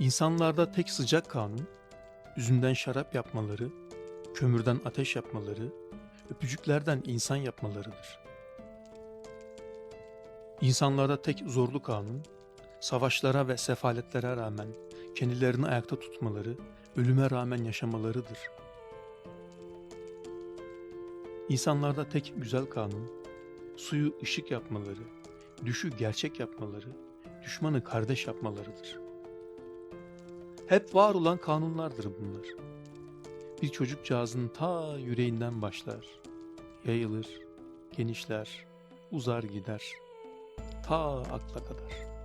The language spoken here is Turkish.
İnsanlarda tek sıcak kanun, üzümden şarap yapmaları, kömürden ateş yapmaları, öpücüklerden insan yapmalarıdır. İnsanlarda tek zorlu kanun, savaşlara ve sefaletlere rağmen kendilerini ayakta tutmaları, ölüme rağmen yaşamalarıdır. İnsanlarda tek güzel kanun, suyu ışık yapmaları, düşü gerçek yapmaları, düşmanı kardeş yapmalarıdır. Hep var olan kanunlardır bunlar. Bir çocukcağızın ta yüreğinden başlar, yayılır, genişler, uzar gider, ta akla kadar.